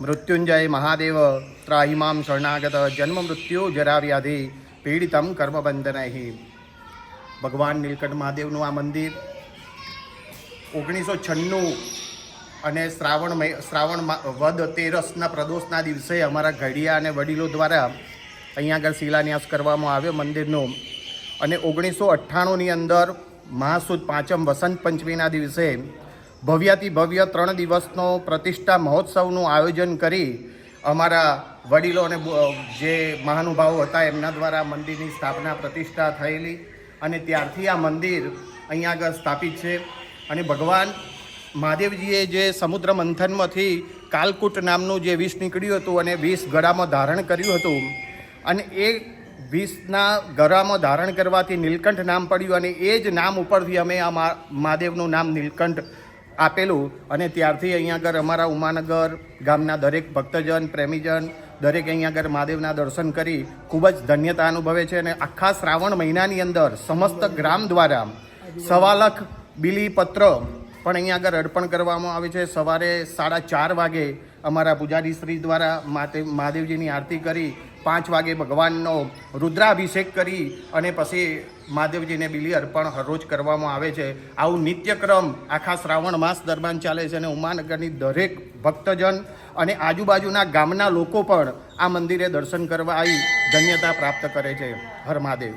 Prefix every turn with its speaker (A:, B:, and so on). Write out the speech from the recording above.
A: મૃત્યુંજય મહાદેવ ત્રાહિમામ શરણાગત જન્મ મૃત્યુ જરાવ્યાધિ પીડિતમ કર્મબંધનૈ ભગવાન નીલકંઠ મહાદેવનું આ મંદિર ઓગણીસો છન્નું અને શ્રાવણ શ્રાવણ વદ તેરસના પ્રદોષના દિવસે અમારા ઘડિયા અને વડીલો દ્વારા અહીંયા આગળ શિલાન્યાસ કરવામાં આવ્યો મંદિરનો. અને ઓગણીસો અઠ્ઠાણુંની અંદર મહાસુદ પાંચમ વસંત પંચમીના દિવસે ભવ્યાતિ ભવ્ય ત્રણ દિવસનો પ્રતિષ્ઠા મહોત્સવનું આયોજન કરી અમારા વડીલો અને જે મહાનુભાવો હતા, એમના દ્વારા મંદિરની સ્થાપના પ્રતિષ્ઠા થયેલી અને ત્યારથી આ મંદિર અહીંયા આગળ સ્થાપિત છે. અને ભગવાન મહાદેવજીએ જે સમુદ્ર મંથનમાંથી કાલકૂટ નામનું જે વિષ નીકળ્યું હતું અને વિષ ગળામાં ધારણ કર્યું હતું અને એ વિષના ગળામાં ધારણ કરવાથી નીલકંઠ નામ પડ્યું અને એ જ નામ ઉપરથી અમે આ મહાદેવનું નામ નીલકંઠ આપેલું અને ત્યારથી અહીંયા આગળ અમારા ઉમાનગર ગામના દરેક ભક્તજન, પ્રેમીજન, દરેક અહીંયા આગળ મહાદેવના દર્શન કરી ખૂબ જ ધન્યતા અનુભવે છે અને આખા શ્રાવણ મહિનાની અંદર સમસ્ત ગ્રામ દ્વારા સવા લાખ બિલીપત્ર પણ અહીંયા આગળ અર્પણ કરવામાં આવે છે. સવારે સાડા ચાર વાગે અમારા પૂજારી શ્રી દ્વારા માતે, મહાદેવજીની આરતી કરી, પાંચ વાગે ભગવાનનો રુદ્રાભિષેક કરી અને પછી મહાદેવજીને બિલી અર્પણ હરરોજ કરવામાં આવે છે. આવું નિત્યક્રમ આખા શ્રાવણ માસ દરમિયાન ચાલે છે અને ઉમાનગરની દરેક ભક્તજન અને આજુબાજુના ગામના લોકો પણ આ મંદિરે દર્શન કરવા આવી ધન્યતા પ્રાપ્ત કરે છે. હર મહાદેવ.